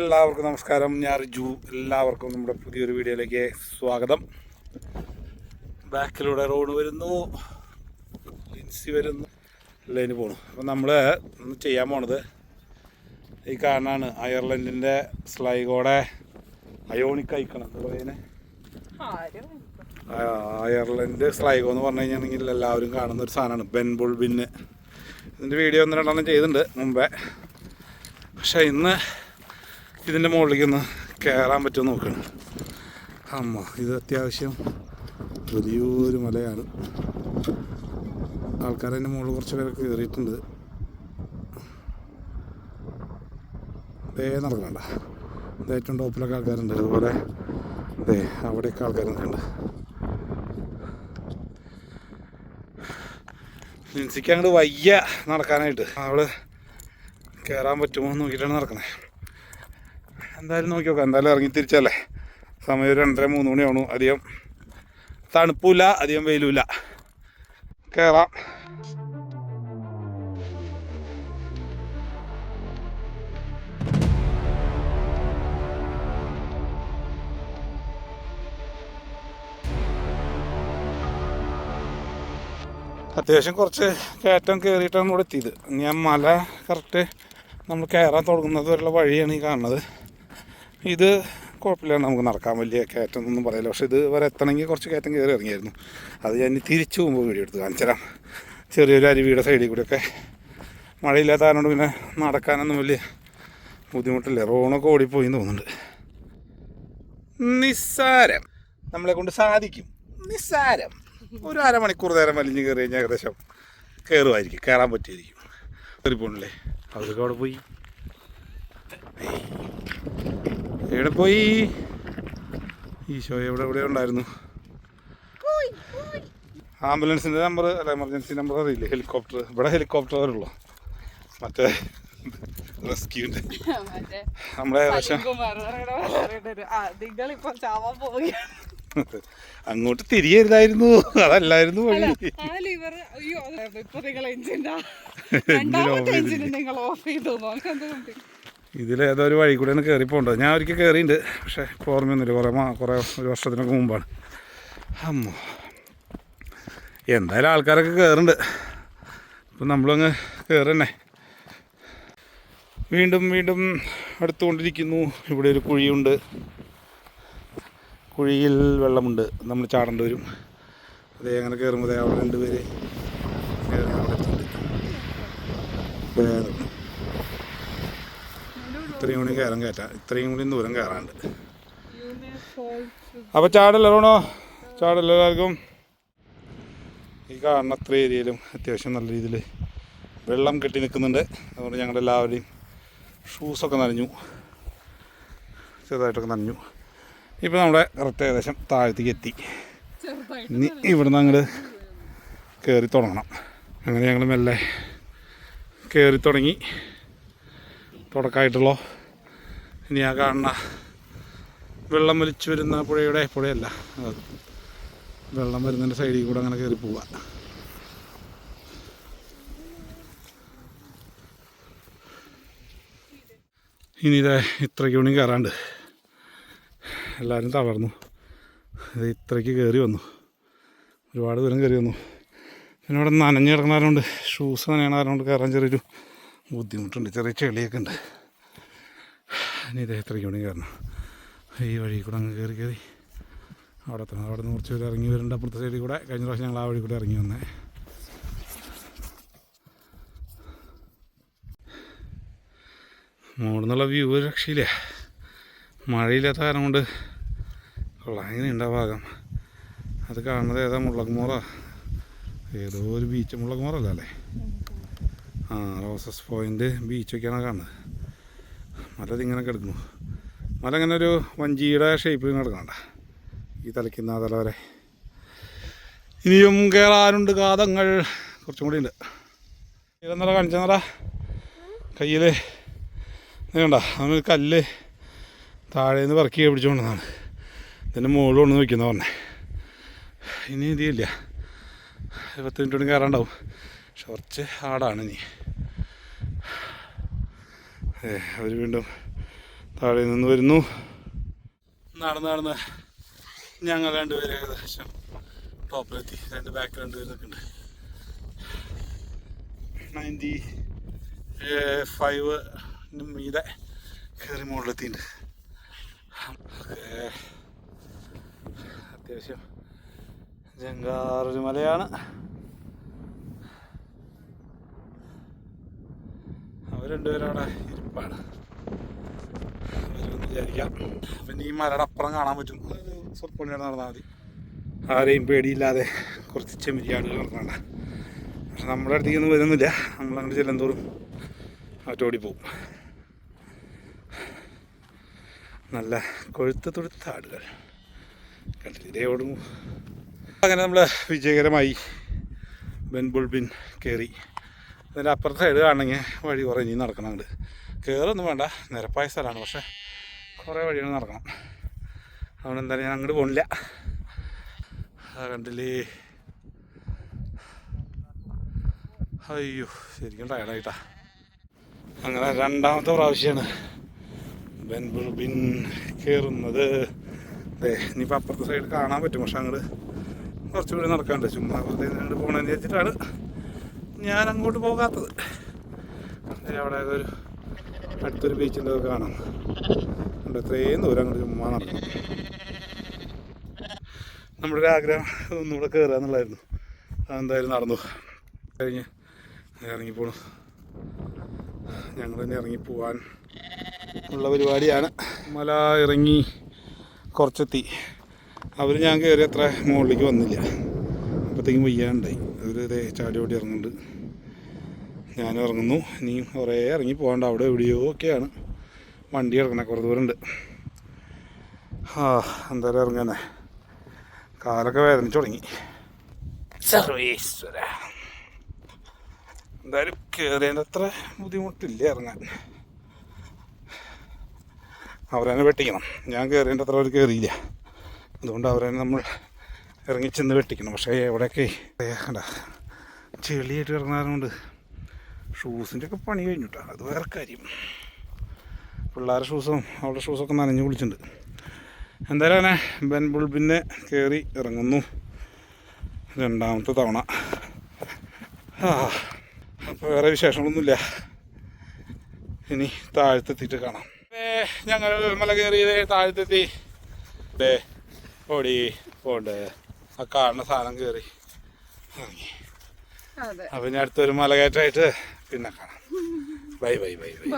എല്ലാവർക്കും നമസ്കാരം. ഞാൻ റിജു. എല്ലാവർക്കും നമ്മുടെ പുതിയൊരു വീഡിയോയിലേക്ക് സ്വാഗതം. ബാക്കിലൂടെ റോഡ് വരുന്നു. ലിൻസി വരുന്നു. ലൈന് പോണു. അപ്പം നമ്മൾ ഒന്ന് ചെയ്യാൻ പോണത് ഈ കാണാണ് അയർലൻഡിന്റെ സ്ലൈഗോടെ അയോണിക് അയക്കണം. എന്ന് പറയുന്നത് അയർലൻഡ് സ്ലൈഗോ എന്ന് പറഞ്ഞു കഴിഞ്ഞാൽ എല്ലാവരും കാണുന്ന ഒരു സാധനമാണ്. ബെൻ ബുൾബിന്. ഇതിന്റെ വീഡിയോ ഒന്ന് രണ്ടെണ്ണം ചെയ്തിട്ടുണ്ട് മുമ്പേ. പക്ഷേ ഇന്ന് ഇതിന്റെ മുകളിലേക്ക് ഒന്ന് കയറാൻ പറ്റുമോ നോക്കണം. അമ്മ ഇത് അത്യാവശ്യം വലിയൊരു മലയാണ്. ആൾക്കാരതിന്റെ മുകളിൽ കുറച്ച് പേരൊക്കെ കയറിയിട്ടുണ്ട് ദേ നടക്കണ്ട ഏറ്റവും ടോപ്പിലൊക്കെ ആൾക്കാരുണ്ട്. അതുപോലെ ദേ അവിടെയൊക്കെ ആൾക്കാർ നിൽക്കണ്ട ലിൻസിക്ക് അങ്ങോട്ട് വയ്യ നടക്കാനായിട്ട്. അവൾ കയറാൻ പറ്റുമോ എന്ന് നോക്കിയിട്ടാണ് നടക്കുന്നത് എന്തായാലും നോക്കി നോക്കാം. എന്തായാലും ഇറങ്ങി തിരിച്ചല്ലേ? സമയം ഒരു രണ്ടര മൂന്ന് മണിയാണു. അധികം തണുപ്പില്ല അധികം വെയിലുമില്ല. കയറാം അത്യാവശ്യം കുറച്ച് കയറ്റം കയറിയിട്ടാണ് ഇവിടെ എത്തിയത്. ഞാൻ മല കറക്റ്റ് നമ്മൾ കയറാൻ തുടങ്ങുന്നത് വരെയുള്ള വഴിയാണ് ഈ കാണുന്നത്. ഇത് കുഴപ്പമില്ല നമുക്ക് നടക്കാൻ വലിയ കയറ്റം എന്നൊന്നും പറയില്ല. പക്ഷേ ഇത് വരെ എത്തണമെങ്കിൽ കുറച്ച് കയറ്റം കയറി ഇറങ്ങിയായിരുന്നു. അത് ഞാൻ തിരിച്ചു പോകുമ്പോൾ വീഡിയോ എടുത്ത് കാണിച്ചു തരാം. ചെറിയൊരു അരുവിയുടെ സൈഡിൽ കൂടെയൊക്കെ മഴയില്ലാത്ത കാരണം പിന്നെ നടക്കാനൊന്നും വലിയ ബുദ്ധിമുട്ടില്ല. റോണൊക്കെ ഓടിപ്പോയി എന്ന് തോന്നുന്നുണ്ട്. നിസ്സാരം. നമ്മളെ കൊണ്ട് സാധിക്കും. നിസ്സാരം. ഒരു അരമണിക്കൂർ നേരം വലിഞ്ഞ് കയറി കഴിഞ്ഞാൽ ഏകദേശം കയറുമായിരിക്കും കയറാൻ പറ്റിയിരിക്കും. കയറി പോണില്ലേ അവർക്ക് അവിടെ പോയി. എവിടെ പോയി? ഈശോ എവിടെ എവിടെ ഉണ്ടായിരുന്നു? ആംബുലൻസിന്റെ നമ്പർ അല്ല എമർജൻസി നമ്പർ അറിയില്ലേ? ഹെലികോപ്റ്റർ. ഇവിടെ ഹെലികോപ്റ്റർ വരുള്ളൂ മറ്റേ റെസ്ക്യൂന്റെ നമ്മളെ ഏകദേശം നിങ്ങളിപ്പോ ചാവാൻ പോവുകയാണ്. അങ്ങോട്ട് തിരിയരുതായിരുന്നു. അതല്ലായിരുന്നു വഴി. ഇപ്പൊ ഇതിലേതോ ഒരു വഴി കൂടെയാണ് കയറി പോകേണ്ടത്. ഞാൻ ഒരിക്കൽ കയറിയിട്ടുണ്ട് പക്ഷേ ഇപ്പോൾ ഓർമ്മയൊന്നുമില്ല. കുറേ മാ കുറേ ഒരു വർഷത്തിനൊക്കെ മുമ്പാണ്. അമ്മോ. എന്തായാലും ആൾക്കാരൊക്കെ കയറുന്നുണ്ട് അപ്പം നമ്മളങ്ങ് കയറന്നെ വീണ്ടും വീണ്ടും അടുത്തുകൊണ്ടിരിക്കുന്നു. ഇവിടെ ഒരു കുഴിയുണ്ട്. കുഴിയിൽ വെള്ളമുണ്ട്. നമ്മൾ ചാടേണ്ടി വരും. അതേ അങ്ങനെ കയറുമ്പോൾ അവിടെ രണ്ട് പേര് കയറി അവിടെ എത്തുന്നുണ്ട് വേഗം ഇത്രയും കൂടി കയറാൻ കയറ്റാം. ഇത്രയും കൂടി ദൂരം കയറാണ്ട് അപ്പോൾ ചാടല്ലോ റോണോ? ചാടല്ലോ എല്ലാവർക്കും? ഈ കാണുന്ന അത്ര ഏരിയയിലും അത്യാവശ്യം നല്ല രീതിയിൽ വെള്ളം കെട്ടി നിൽക്കുന്നുണ്ട്. അതുകൊണ്ട് ഞങ്ങളുടെ എല്ലാവരുടെയും ഷൂസൊക്കെ നനഞ്ഞു. ചെറുതായിട്ടൊക്കെ നനഞ്ഞു. ഇപ്പോൾ നമ്മുടെ കറക്റ്റ് ഏകദേശം താഴത്തേക്ക് എത്തി ഇനി ഇവിടുന്ന് അങ്ങോട്ട് കയറി തുടങ്ങണം. അങ്ങനെ ഞങ്ങൾ മെല്ലെ കയറി തുടങ്ങി. തുടക്കമായിട്ടുള്ളോ? ഇനി ആ കാണുന്ന വെള്ളം വലിച്ചു വരുന്ന പുഴയുടെ പുഴയല്ല. വെള്ളം വരുന്നതിന്റെ സൈഡിൽ കൂടെ അങ്ങനെ കയറി പോവുക. ഇനി ഇതേ ഇത്രയ്ക്ക് മണി കയറാണ്ട് എല്ലാവരും തളർന്നു. ഇത് ഇത്രയ്ക്ക് കയറി വന്നു. ഒരുപാട് ദൂരം കയറി വന്നു. പിന്നെ ഇവിടെ നനഞ്ഞ് കിടക്കുന്നവരുണ്ട്. ഷൂസ് നനയണ കയറാൻ ചെറിയൊരു ബുദ്ധിമുട്ടുണ്ട്. ചെറിയ ചെളിയൊക്കെ ഉണ്ട്. ഇനി ഇതേ ഇത്രയ്ക്ക് മണി കയറണം. ഈ വഴി കൂടെ അങ്ങ് കയറി കയറി അവിടെ തന്നെ. അവിടെ നിന്ന് കുറച്ച് പേര് ഇറങ്ങി വരുന്നുണ്ട്. അപ്പുറത്തെ സൈഡിൽ കൂടെ കഴിഞ്ഞ പ്രാവശ്യം ഞങ്ങൾ ആ വഴി കൂടെ ഇറങ്ങി വന്നേ. മോടുന്നുള്ള വ്യൂ രക്ഷയില്ല. മഴയില്ലാത്ത കാരണം കൊണ്ട് കൊള്ളാം അങ്ങനെ ഭാഗം. അത് കാണുന്നത് ഏതാ മുള്ളക്മോറ ഏതോ ഒരു ബീച്ച് മുള്ളക്കുമോറല്ല അല്ലേ? ആ റോസസ് പോയിന്റ് ബീച്ചൊക്കെയാണ് കാണുന്നത്. മല ഇതിങ്ങനെ കിടക്കുന്നു. മല ഇങ്ങനെ ഒരു വഞ്ചിയുടെ ഷേപ്പിൽ കിടക്കണ്ട ഈ തലയ്ക്കുന്ന തല വരെ. ഇനിയും കയറാനുണ്ട് കാതങ്ങൾ. കുറച്ചും കൂടി ഉണ്ട്. ഇതെന്നറ കാണിച്ചെന്നറ കയ്യിൽ കണ്ട അവനൊരു കല്ല് താഴേന്ന് പറക്കി പിടിച്ചുകൊണ്ടെന്നാണ് ഇതിന്റെ മുകളിൽ കൊണ്ട് വയ്ക്കുന്ന പറഞ്ഞേ. ഇനി ഇതില്ല പത്ത് മിനിറ്റ് കൊണ്ട് കയറാണ്ടാവും. പക്ഷെ കുറച്ച് ആടാണ് ഇനി. അവർ വീണ്ടും താഴെ നിന്ന് വരുന്നു. നടന്ന് നടന്ന് ഞങ്ങൾ രണ്ടുപേരും ഏകദേശം ടോപ്പിലെത്തി. രണ്ട് ബാക്ക് രണ്ടുപേരും നിൽക്കുന്നുണ്ട് നയന്റി ഫൈവ് മീതെ കയറി മുകളിലെത്തിയിട്ടുണ്ട്. ഓക്കേ. അത്യാവശ്യം. ജങ്കാറൊരു മലയാണ്. അവർ രണ്ടുപേരും അവിടെ ഇരിപ്പാണ്. അവരൊന്ന് വിചാരിക്കാം. പിന്നെ ഈ മലയുടെ അപ്പുറം കാണാൻ പറ്റും. അതൊരു സ്വല്പം നടന്നാൽ മതി. ആരെയും പേടിയില്ലാതെ കുറച്ച് ചെമ്മരിയാടുകൾ നടന്നാണ്. പക്ഷെ നമ്മുടെ അടുത്തേക്ക് അടുത്തേക്കൊന്നും വരുന്നില്ല. നമ്മളങ്ങോട്ട് ചെല്ലുന്തോറും അവറ്റോടി പോകും. നല്ല കൊഴുത്ത തൊഴുത്ത ആടുകൾ. കണ്ടില്ല? ഇതേ അങ്ങനെ നമ്മൾ വിജയകരമായി ബെൻബുൾബിൻ കയറി അതിന്റെ അപ്പുറത്തെ സൈഡ് കാണണമെങ്കിൽ വഴി കുറേ ഇനി നടക്കണമുണ്ട് കയറൊന്നും വേണ്ട. നിരപ്പായ സ്ഥലമാണ്. പക്ഷേ കുറേ വഴികൾ നടക്കണം. അതുകൊണ്ട് എന്തായാലും ഞാൻ അങ്ങോട്ട് പോണില്ല. അതാ കണ്ടില്ലേ? അയ്യോ ശരിക്കും ടയർഡായിട്ടാ അങ്ങനെ രണ്ടാമത്തെ പ്രാവശ്യമാണ് ബെൻബുൾബിൻ കയറുന്നത് അതെ ഇനിയിപ്പോൾ അപ്പുറത്തെ സൈഡ് കാണാൻ പറ്റും. പക്ഷെ അങ്ങോട്ട് കുറച്ചുകൂടി നടക്കാണ്ട് ചുമ്മാ വെറുതെ അങ്ങോട്ട് പോകണമെന്ന് വെച്ചിട്ടാണ് ഞാൻ അങ്ങോട്ട് പോകാത്തത്. അവിടെ ഒരു അടുത്തൊരു ബീച്ചിന്റെ കാണാം. ഉണ്ട് ഇത്രയും ദൂരം അങ്ങോട്ട് ചുമ്മാ നടക്കണം നമ്മുടെ ഒരു ആഗ്രഹം ഒന്നുകൂടെ കയറുക എന്നുള്ളതായിരുന്നു. അതെന്തായാലും നടന്നു. കഴിഞ്ഞ് ഇറങ്ങിപ്പോണു ഞങ്ങൾ തന്നെ ഇറങ്ങി പോവാൻ ഉള്ള പരിപാടിയാണ്. മല ഇറങ്ങി. കുറച്ചെത്തി. അവർ ഞാൻ കയറി അത്ര മുകളിലേക്ക് വന്നില്ല. അപ്പോഴത്തേക്കും വയ്യാണ്ടായി. അവർ ഇതേ ചാടി ഓടി ഇറങ്ങുന്നുണ്ട്. ഞാൻ ഇറങ്ങുന്നു. ഇനിയും കുറേ ഇറങ്ങി പോകാണ്ട് അവിടെ എവിടെയോ ഒക്കെയാണ്. വണ്ടി ഇറങ്ങണേ കുറേ ദൂരമുണ്ട്. ആ എന്തായാലും ഇറങ്ങാനേ. കാലൊക്കെ വേദനിച്ച് തുടങ്ങി. സർവീശ്വര. എന്തായാലും കയറിയതിന്റെ അത്ര ബുദ്ധിമുട്ടില്ല ഇറങ്ങാൻ. അവരെന്നെ വെട്ടിക്കണം. ഞാൻ കയറിയതിന്റെ അത്ര അവർ കയറിയില്ല അതുകൊണ്ട് അവരെ നമ്മൾ ഇറങ്ങി ചെന്ന് വെട്ടിക്കണം. പക്ഷേ എവിടെയൊക്കെ കണ്ട ചെളിയായിട്ട് ഇറങ്ങാറുണ്ട്. ഷൂസിന്റെ ഒക്കെ പണി കഴിഞ്ഞിട്ടാ. അത് വേറെ കാര്യം. പിള്ളേരുടെ ഷൂസും അവളുടെ ഷൂസൊക്കെ നനഞ്ഞു കുളിച്ചിട്ടുണ്ട്. എന്തായാലും അങ്ങനെ ബെൻ ബുൾബിനെ കയറി ഇറങ്ങുന്നു. രണ്ടാമത്തെ തവണ. അപ്പോൾ വേറെ വിശേഷങ്ങളൊന്നുമില്ല. ഇനി താഴത്തെത്തിയിട്ട് കാണാം. ഞങ്ങൾ മല കയറിയത് താഴത്തെത്തി. ഡേ ഓടി പോണ്ട്. ആ കാണുന്ന സാധനം കയറി ഇറങ്ങി. അപ്പം ഇനി അടുത്തൊരു മല കയറ്റമായിട്ട് പിന്നെ കാണാം. Bye bye bye bye